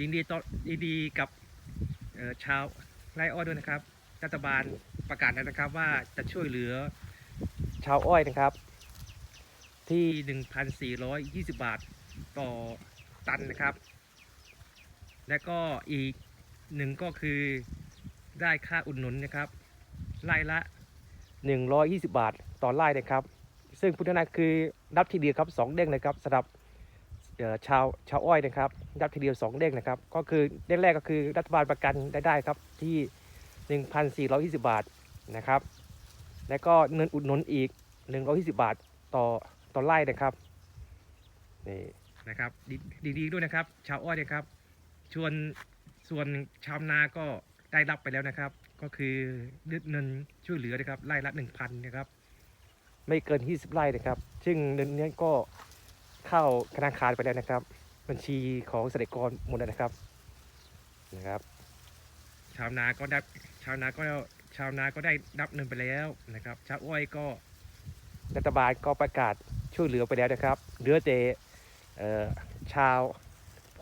ยินดีต่อยินดีกับชาวไร่อ้อยด้วยนะครับ รัฐบาลประกาศแล้วนะครับว่าจะช่วยเหลือชาวอ้อยนะครับ ที่ 1,420 บาทต่อตันนะครับ และก็อีกหนึ่งก็คือได้ค่าอุดหนุนนะครับ ไร่ละ 120 บาทต่อไร่นะครับ ซึ่งพุทธนาคือรับทีเดียวครับสองเด้งเลยครับสำหรับ ชาวชาวอ้อยนะครับรับทีเดียวสองเด้งนะครับ ก็คือเด้งแรกก็คือรัฐบาลประกันได้ได้ครับที่ 1,420 บาทนะครับ และก็เงินอุดหนุนอีก 120 บาทต่อต่อไร่นะครับนี่นะครับดีดีดีด้วยนะครับ ชาวอ้อยนะครับชวนส่วนชาวนาก็ได้รับไปแล้วนะครับ ก็คือเงินช่วยเหลือนะครับไร่ละ1,000นะครับไม่เกิน 20 ไร่นะครับ ซึ่งเงินนี้ก็ เข้าธนาคารไปแล้วนะครับ บัญชีของเกษตรกรหมดแล้วนะครับนะครับ ชาวนาก็ได้ชาวนาก็ชาวนาก็ได้รับเงินไปแล้วนะครับชาวอ้อยก็รัฐบาลก็ประกาศช่วยเหลือไปแล้วนะครับเหลือแต่เอ่อชาว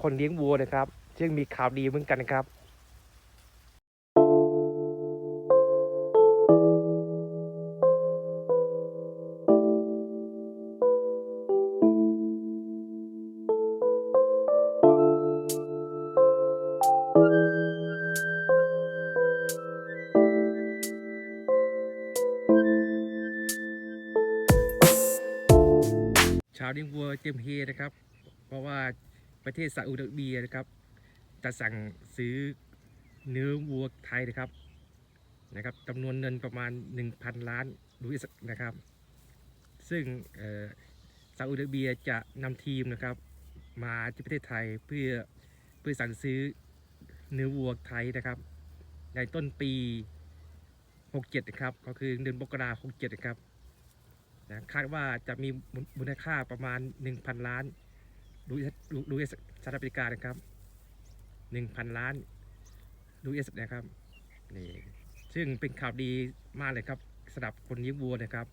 คนเลี้ยงวัวนะครับ ซึ่งมีข่าวดีเหมือนกันนะครับ ชาวเลี้ยงวัวเต็มเฮนะครับ เพราะว่าประเทศซาอุดิอาระเบียนะครับจะสั่งซื้อเนื้อวัวไทยนะครับนะครับจำนวนเงินประมาณ 1,000 ล้านดูอิสนะครับ ซึ่งเอ่อซาอุดิอาระเบียจะนำทีมนะครับ มาที่ประเทศไทยเพื่อเพื่อสั่งซื้อเนื้อวัวไทยนะครับ ในต้นปี 67 นะครับ ก็คือเดือนมกราคม67 นะครับ นะคาดว่าจะมีมูลค่าประมาณ 1,000 ล้านดูดูดูสหรัฐอเมริกานะครับ 1,000 ล้านดูเอสนะครับนี่ซึ่งเป็นข่าวดีมากเลยครับสำหรับคนเลี้ยงวัวนะครับ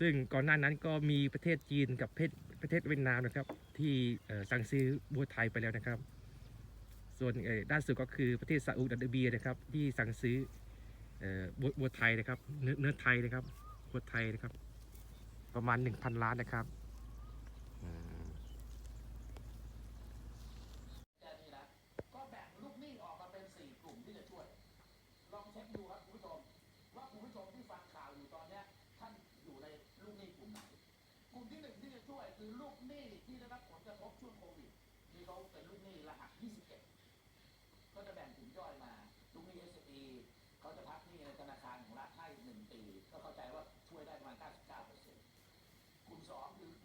ซึ่งก่อนหน้านั้นก็มีประเทศจีนกับประเทศประเทศเวียดนามนะครับ ที่สั่งซื้อวัวไทยไปแล้วนะครับ ส่วนด้านสุดก็คือประเทศซาอุดิอาระเบียนะครับ ที่สั่งซื้อวัวไทยนะครับ เนื้อไทยนะครับวัวไทยนะครับ ประมาณ 1,000 ล้านนะครับอืมแค่นี้นะก็แบ่งลูกหนี้ออกมาเป็น 4 กลุ่มที่จะช่วย ลองเช็คดูครับคุณผู้ชม ว่าคุณผู้ชมที่ฟังข่าวอยู่ตอนเนี้ยท่านอยู่ในลูกหนี้กลุ่มไหน กลุ่มที่หนึ่งที่จะช่วยคือลูกหนี้ที่ได้รับผลกระทบช่วงโควิดที่เขาเป็นลูกหนี้รหัส 21 ก็จะแบ่งกลุ่มย่อยมา ลูกหนี้ SME เ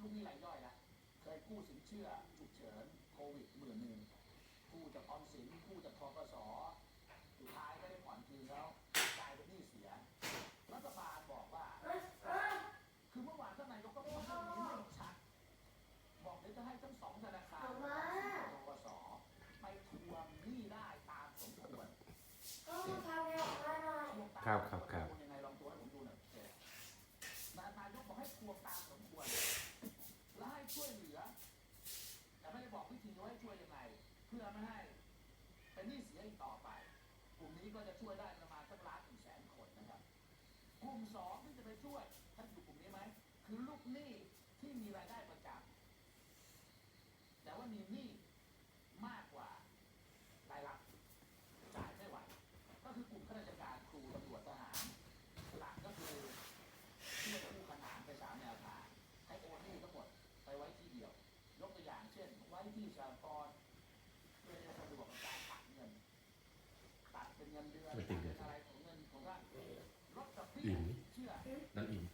ลูกหนี้รายย่อยนะเคยกู้สินเชื่อฉุกเฉินโควิดหมื่นหนึ่งกู้จากออมสินกู้จากทกสสุดท้ายไม่ได้ผ่อนคืนแล้วกลายเป็นหนี้เสียรัฐบาลบอกว่า คือเมื่อวานท่านนายกก็พูดเรื่องนี้ไม่ชัดบอกเดี๋ยวจะให้ทั้งสองธนาคารทกสไปทวงหนี้ได้ตามสมควรครับครับครับ เพื่อไม่ให้เป็นหนี้เสียอีกต่อไป กลุ่มนี้ก็จะช่วยได้ประมาณสักล้านถึงแสนคนนะครับ กลุ่มสองที่จะไปช่วยท่านอยู่กลุ่มนี้ไหมคือลูกหนี้ที่มีรายได้ประจำแต่ว่ามีหนี้มากกว่ารายรับจ่ายไม่ไหวก็คือกลุ่มข้าราชการครูตำรวจทหารหลักก็คือช่วยคู่ขนานไปสามแนวทางให้โอนหนี้ทั้งหมดไปไว้ที่เดียว ยกตัวอย่างเช่น ไว้ที่ ไม่ติดเลยอิ่มนั่นอิ่ม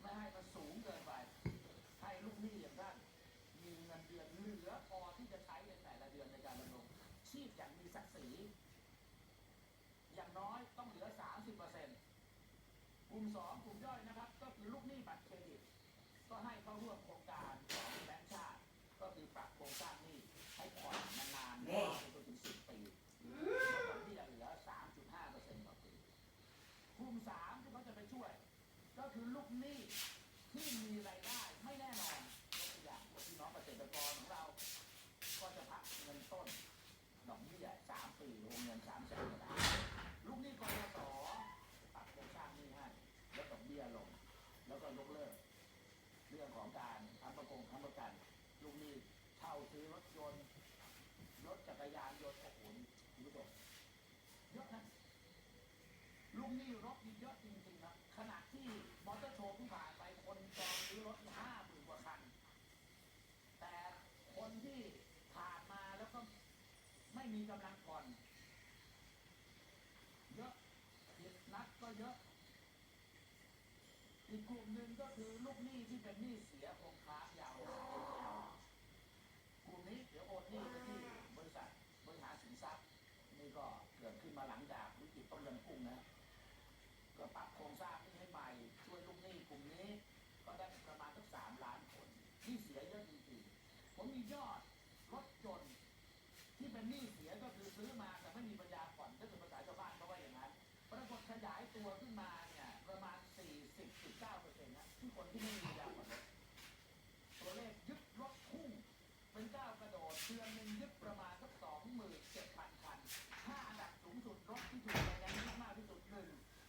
ไม่ให้มันสูงเกินไปให้ลูกหนี้อย่างท่านมีเงินเดือนเหลือพอที่จะใช้ในแต่ละเดือนในการดำรงชีพอย่างมีศักดิ์ศรีอย่างน้อยต้องเหลือ 30เปอร์เซ็นต์กลุ่มสองกลุ่มย่อยนะครับ ก็คือลูกหนี้บัตรเครดิต ก็ให้เข้าร่วมโครงการของแบงก์ชาติ ก็คือปรับโครงสร้างหนี้ให้ผ่อนนานๆยาวไปจนถึง 10 ปีลดดอกเบี้ยเหลือ 3.5เปอร์เซ็นต์ต่อปี กลุ่มสามที่เขาจะไปช่วย ก็คือลูกหนี้ที่มีรายได้ไม่แน่นอนยกตัวอย่างพวกพี่น้องเกษตรกรของเรา ก็จะพักเงินต้น แล้ว ก็ยกเลิก เรื่องของการทำประกงทำประกันลูกหนี้เช่าซื้อรถยนต์รถจักรยานยนต์โอ้โหคุณผู้ชมเยอะนะลูกหนี้รถมีเยอะจริงๆนะขณะที่มอเตอร์โชว์เพิ่ผ่านไปคนจองซื้อรถห้าหมื่นกว่าคัน แต่คนที่ผ่านมาแล้วก็ไม่มีกำลังผ่อนเยอะผิดนัดก็เยอะ อีกกลุ่มหนึ่งก็คือลูกหนี้ ที่เป็นหนี้เสียคงค้างยาวนานกลุ่มนี้เดี๋ยวโอนหนี้ไปที่บริษัทบริหารสินทรัพย์นี่ก็เกิดขึ้นมาหลังจากวิกฤตต้มยำกุ้งนะก็ปรับโครงสร้างนี้ให้ใหม่ช่วยลูกหนี้กลุ่มนี้ ก็ได้ประมาณสักสามล้านคนที่เสียเยอะจริงๆผมมียอดรถยนต์ที่เป็นหนี้เสียก็คือซื้อมาแต่ไม่มีปัญญาผ่อนถ้าเป็นภาษาชาวบ้านเขาว่าอย่างนั้นปรากฏขยายตัวขึ้นมาเนี่ยประมาณ 40.9เปอร์เซ็นต์นะที่คนที่ไม่มีปัญญาผ่อนรถตัวเลขยึดรถพุ่งเป็นก้าวกระโดดเดือนหนึ่งยึดประมาณสักสองหมื่นเจ็ดพันคันห้าอันดับสูงสุดรถที่ถูกแรงยึดมากที่สุดหนึ่ง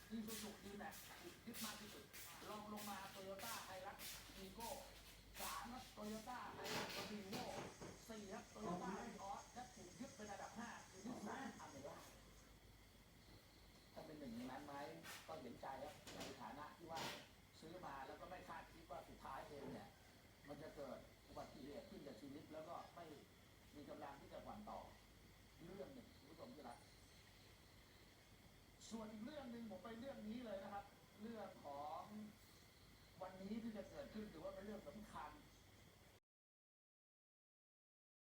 อีซูซูดีแม็กถูกยึดมากที่สุดรองลงมาโตโยต้าไฮรักอีโก้สามครับ โตโยต้าไฮรักรีโวสี่ครับโตโยต้าออสและถูกยึดเป็นอันดับห้าคือนิสสันอเมร่าถ้าเป็นหนึ่งในนั้นไหมก็เห็นใจครับในฐานะที่ว่าซื้อมาแล้วก็ไม่คาดคิดว่าสุดท้ายเองเนี่ยมันจะเกิดอุบัติเหตุขึ้นกับชีวิตแล้วก็ไม่มีกำลังที่จะผ่นต่อเรื่องหนึ่งคุณผู้ชมที่รักส่วนอีกเรื่องหนึ่งผมไปเรื่องนี้เลยนะครับ เรื่องของวันนี้ที่จะเกิดขึ้นถือว่าเป็นเรื่องสำคัญ